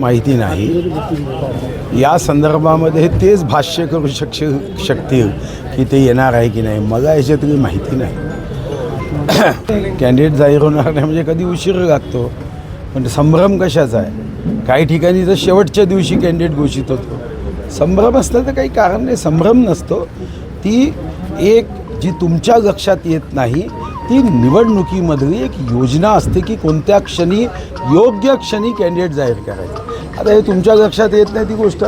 माहिती नाही. या संदर्भामध्ये तेच भाष्य करू शक शकतील की ते येणार आहे की नाही. मला याच्यात माहिती नाही. कॅन्डिडेट जाहीर होणार नाही म्हणजे कधी उशीर लागतो. पण संभ्रम कशाचा आहे? काही ठिकाणी तर शेवटच्या दिवशी कॅन्डिडेट घोषित होतो. संभ्रम असला तर काही कारण नाही. संभ्रम नसतो. ती एक जी तुमच्या लक्षात येत नाही ती निवडणुकीमधली एक योजना असते की कोणत्या क्षणी योग्य क्षणी कॅन्डिडेट जाहीर करायचं. आता हे तुमच्या लक्षात येत नाही ती गोष्ट.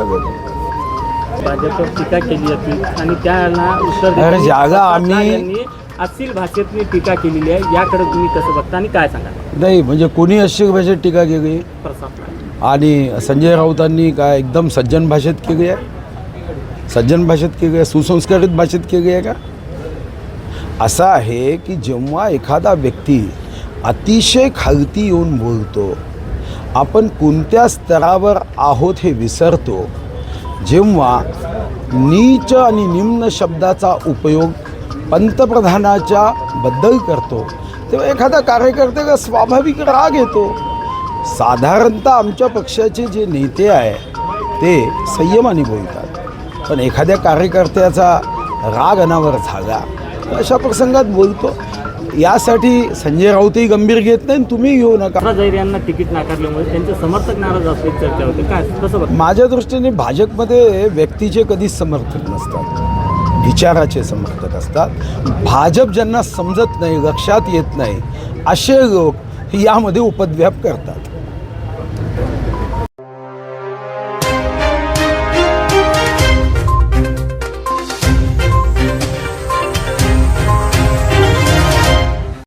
भाजपवर टीका केली आणि त्याला उत्तर जागा आम्ही- असील भाषेतली टीका केलेली आहे याकडे तुम्ही कसं बघता आणि काय सांगा नाही म्हणजे कोणी अशी भाषेत टीका केली. आणि संजय राऊतांनी काय एकदम सज्जन भाषेत केली आहे? सज्जन भाषेत केली आहे? सुसंस्कारित भाषेत केली आहे का? असं आहे की जेव्हा एखादा व्यक्ती अतिशय खालती येऊन बोलतो आपण कोणत्या स्तरावर आहोत हे विसरतो. जेव्हा नीच आणि निम्न शब्दाचा उपयोग पंतप्रधानाच्या बद्दल करतो तेव्हा एखादा कार्यकर्त्याला स्वाभाविक राग येतो. साधारणतः आमच्या पक्षाचे जे नेते आहे ते संयमाने बोलतात. पण एखाद्या कार्यकर्त्याचा राग अनावर झाला अशा प्रसंगात बोलतो. यासाठी संजय राऊतही गंभीर घेत नाही तुम्ही घेऊ नका. यांना तिकीट नाकारल्यामुळे त्यांचे समर्थक नाराज असल्याची चर्चा होते. काय? कसं माझ्या दृष्टीने भाजपमध्ये व्यक्तीचे कधीच समर्थक नसतात. विचाराचे समर्थक असतात. भाजप ज्यांना समजत नाही लक्षात येत नाही असे लोक यामध्ये उपद्व्याप करतात.